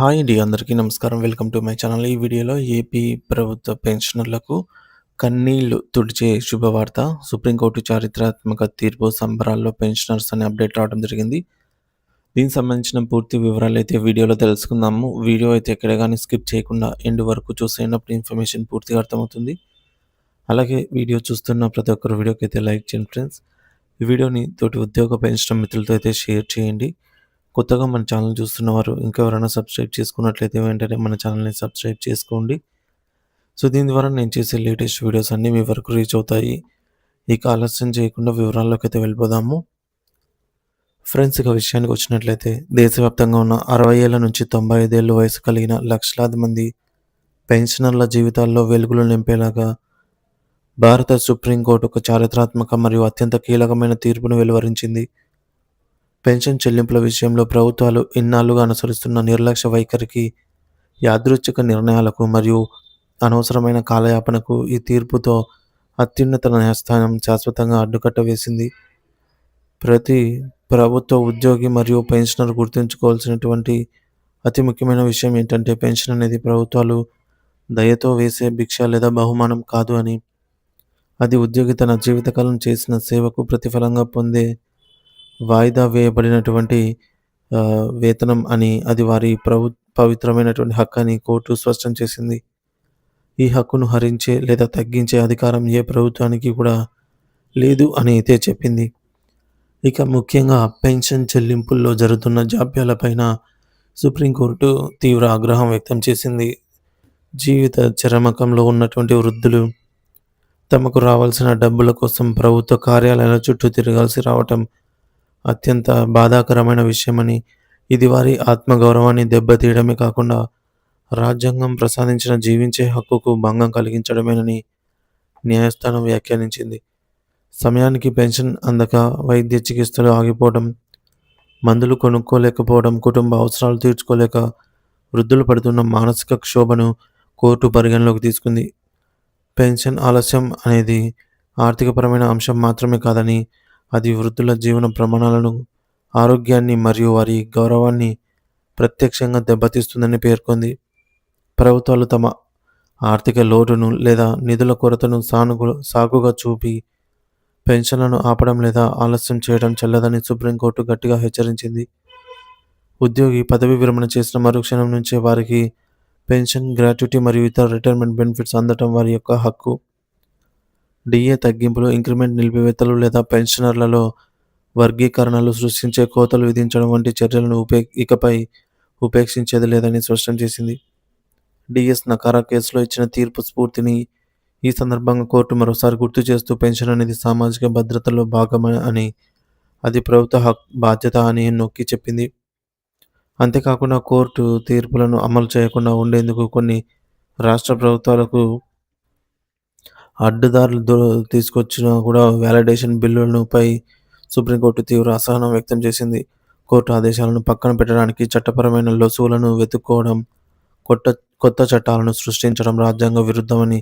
Hi అండి అందరికీ నమస్కారం. Welcome to my channel. ఈ వీడియోలో ఏపీ ప్రభుత్వ పెన్షనర్లకు కన్నీళ్ళు తుడిచే శుభవార్త సుప్రీంకోర్టు చారిత్రాత్మక తీర్పు సంబరాల్లో పెన్షనర్స్ అనే అప్డేట్ రావడం జరిగింది. దీనికి సంబంధించిన పూర్తి వివరాలు అయితే వీడియోలో తెలుసుకుందాము. వీడియో అయితే ఎక్కడ కానీ స్కిప్ చేయకుండా ఎండ్ వరకు చూసేటప్పుడు ఇన్ఫర్మేషన్ పూర్తిగా అర్థమవుతుంది. అలాగే వీడియో చూస్తున్న ప్రతి ఒక్కరు వీడియోకి అయితే లైక్ చేయండి ఫ్రెండ్స్. ఈ వీడియోని తోటి ఉద్యోగ పెన్షన్ మిత్రులతో అయితే షేర్ చేయండి. కొత్తగా మన ఛానల్ చూస్తున్నవారు ఇంకా ఎవరైనా సబ్స్క్రైబ్ చేసుకున్నట్లయితే వెంటనే మన ఛానల్ని సబ్స్క్రైబ్ చేసుకోండి. సో దీని ద్వారా నేను చేసే లేటెస్ట్ వీడియోస్ అన్నీ మీ వరకు రీచ్ అవుతాయి. ఇక ఆలస్యం చేయకుండా వివరాల్లోకి అయితే వెళ్ళిపోదాము. ఫ్రెండ్స్ ఇక విషయానికి వచ్చినట్లయితే దేశవ్యాప్తంగా ఉన్న అరవై ఏళ్ళ నుంచి తొంభై ఐదేళ్ళు వయసు కలిగిన లక్షలాది మంది పెన్షనర్ల జీవితాల్లో వెలుగులు నింపేలాగా భారత సుప్రీంకోర్టు ఒక చారిత్రాత్మక మరియు అత్యంత కీలకమైన తీర్పును వెలువరించింది. పెన్షన్ చెల్లింపుల విషయంలో ప్రభుత్వాలు ఇన్నాళ్ళుగా అనుసరిస్తున్న నిర్లక్ష్య వైఖరికి యాదృచ్ఛిక నిర్ణయాలకు మరియు అనవసరమైన కాలయాపనకు ఈ తీర్పుతో అత్యున్నత న్యాయస్థానం శాశ్వతంగా అడ్డుకట్ట వేసింది. ప్రతి ప్రభుత్వ ఉద్యోగి మరియు పెన్షనర్ గుర్తుంచుకోవాల్సినటువంటి అతి ముఖ్యమైన విషయం ఏంటంటే పెన్షన్ అనేది ప్రభుత్వాలు దయతో వేసే భిక్ష లేదా బహుమానం కాదు అని. అది ఉద్యోగి తన జీవితకాలం చేసిన సేవకు ప్రతిఫలంగా పొందే వాయిదా వేయబడినటువంటి వేతనం అని అది వారి ప్రభు పవిత్రమైనటువంటి హక్కు అని కోర్టు స్పష్టం చేసింది. ఈ హక్కును హరించే లేదా తగ్గించే అధికారం ఏ ప్రభుత్వానికి కూడా లేదు అని అయితే చెప్పింది. ఇక ముఖ్యంగా పెన్షన్ చెల్లింపుల్లో జరుగుతున్న జాప్యాలపైన సుప్రీంకోర్టు తీవ్ర ఆగ్రహం వ్యక్తం చేసింది. జీవిత చరమకంలో ఉన్నటువంటి వృద్ధులు తమకు రావాల్సిన డబ్బుల కోసం ప్రభుత్వ కార్యాలయాల చుట్టూ తిరగాల్సి రావటం అత్యంత బాధాకరమైన విషయమని ఇది వారి ఆత్మగౌరవాన్ని దెబ్బతీయడమే కాకుండా రాజ్యాంగం ప్రసాదించిన జీవించే హక్కుకు భంగం కలిగించడమేనని న్యాయస్థానం వ్యాఖ్యానించింది. సమయానికి పెన్షన్ అందక వైద్య చికిత్సలు ఆగిపోవడం మందులు కొనుక్కోలేకపోవడం కుటుంబ అవసరాలు తీర్చుకోలేక వృద్ధులు పడుతున్న మానసిక క్షోభను కోర్టు పరిగణలోకి తీసుకుంది. పెన్షన్ ఆలస్యం అనేది ఆర్థికపరమైన అంశం మాత్రమే కాదని అది వృద్ధుల జీవన ప్రమాణాలను ఆరోగ్యాన్ని మరియు వారి గౌరవాన్ని ప్రత్యక్షంగా దెబ్బతీస్తుందని పేర్కొంది. ప్రభుత్వాలు తమ ఆర్థిక లోటును లేదా నిధుల కొరతను సానుగు సాగుగా చూపి పెన్షన్లను ఆపడం లేదా ఆలస్యం చేయడం చెల్లదని సుప్రీంకోర్టు గట్టిగా హెచ్చరించింది. ఉద్యోగి పదవి విరమణ చేసిన మరుక్షణం నుంచే వారికి పెన్షన్ గ్రాట్యుటీ మరియు ఇతర రిటైర్మెంట్ బెనిఫిట్స్ అందటం వారి యొక్క హక్కు. డిఏ తగ్గింపులు ఇంక్రిమెంట్ నిలిపివేతలు లేదా పెన్షనర్లలో వర్గీకరణలు సృష్టించే కోతలు విధించడం వంటి చర్యలను ఉపే ఇకపై ఉపేక్షించేది లేదని స్పష్టం చేసింది. డిఎస్ నకారా కేసులో ఇచ్చిన తీర్పు స్ఫూర్తిని ఈ సందర్భంగా కోర్టు మరోసారి గుర్తు చేస్తూ పెన్షన్ అనేది సామాజిక భద్రతలో భాగమే అని అది ప్రభుత్వ హక్ బాధ్యత అని నొక్కి చెప్పింది. అంతేకాకుండా కోర్టు తీర్పులను అమలు చేయకుండా ఉండేందుకు కొన్ని రాష్ట్ర ప్రభుత్వాలకు అడ్డుదారులు తీసుకొచ్చిన కూడా వ్యాలిడేషన్ బిల్లులను పై సుప్రీంకోర్టు తీవ్ర అసహనం వ్యక్తం చేసింది. కోర్టు ఆదేశాలను పక్కన పెట్టడానికి చట్టపరమైన లొసువులను వెతుక్కోవడం కొత్త కొత్త చట్టాలను సృష్టించడం రాజ్యాంగ విరుద్ధమని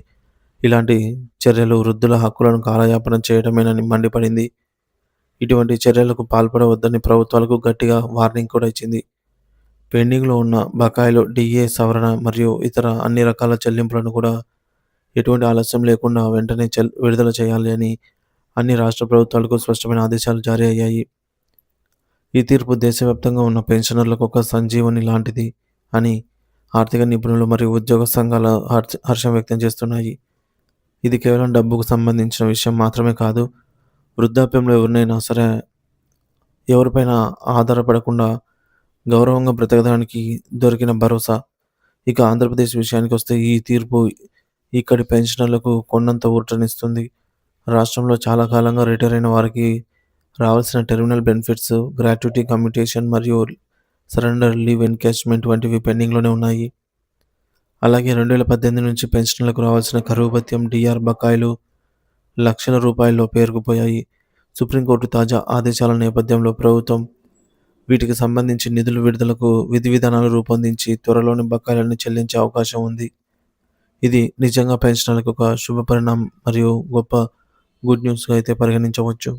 ఇలాంటి చర్యలు వృద్ధుల హక్కులను కాలయాపన చేయడమేనని మండిపడింది. ఇటువంటి చర్యలకు పాల్పడవద్దని ప్రభుత్వాలకు గట్టిగా వార్నింగ్ కూడా ఇచ్చింది. పెండింగ్లో ఉన్న బకాయిలు డిఏ సవరణ మరియు ఇతర అన్ని రకాల చెల్లింపులను కూడా ఎటువంటి ఆలస్యం లేకుండా వెంటనే చెల్ విడుదల చేయాలి అని అన్ని రాష్ట్ర ప్రభుత్వాలకు స్పష్టమైన ఆదేశాలు జారీ అయ్యాయి. ఈ తీర్పు దేశవ్యాప్తంగా ఉన్న పెన్షనర్లకు ఒక సంజీవని లాంటిది అని ఆర్థిక నిపుణులు మరియు ఉద్యోగ సంఘాల హర్షం వ్యక్తం చేస్తున్నాయి. ఇది కేవలం డబ్బుకు సంబంధించిన విషయం మాత్రమే కాదు వృద్ధాప్యంలో ఎవరినైనా సరే ఎవరిపైన ఆధారపడకుండా గౌరవంగా బ్రతకడానికి దొరికిన భరోసా. ఇక ఆంధ్రప్రదేశ్ విషయానికి వస్తే ఈ తీర్పు ఇక్కడి పెన్షనర్లకు కొండంత ఊరటనిస్తుంది. రాష్ట్రంలో చాలా కాలంగా రిటైర్ అయిన వారికి రావాల్సిన టెర్మినల్ బెనిఫిట్స్ గ్రాట్యుటీ కమ్యూటేషన్ మరియు సరెండర్ లీవ్ ఎన్కాష్మెంట్ వంటివి పెండింగ్లోనే ఉన్నాయి. అలాగే రెండు వేల పద్దెనిమిది నుంచి పెన్షన్లకు రావాల్సిన కరువు భత్యం డిఆర్ బకాయిలు లక్షల రూపాయల్లో పేరుకుపోయాయి. సుప్రీంకోర్టు తాజా ఆదేశాల నేపథ్యంలో ప్రభుత్వం వీటికి సంబంధించి నిధుల విడుదలకు విధి విధానాలు రూపొందించి త్వరలోని బకాయిలను చెల్లించే అవకాశం ఉంది. ఇది నిజంగా పెన్షనర్లకు ఒక శుభ పరిణామం మరియు గొప్ప గుడ్ న్యూస్గా అయితే పరిగణించవచ్చు.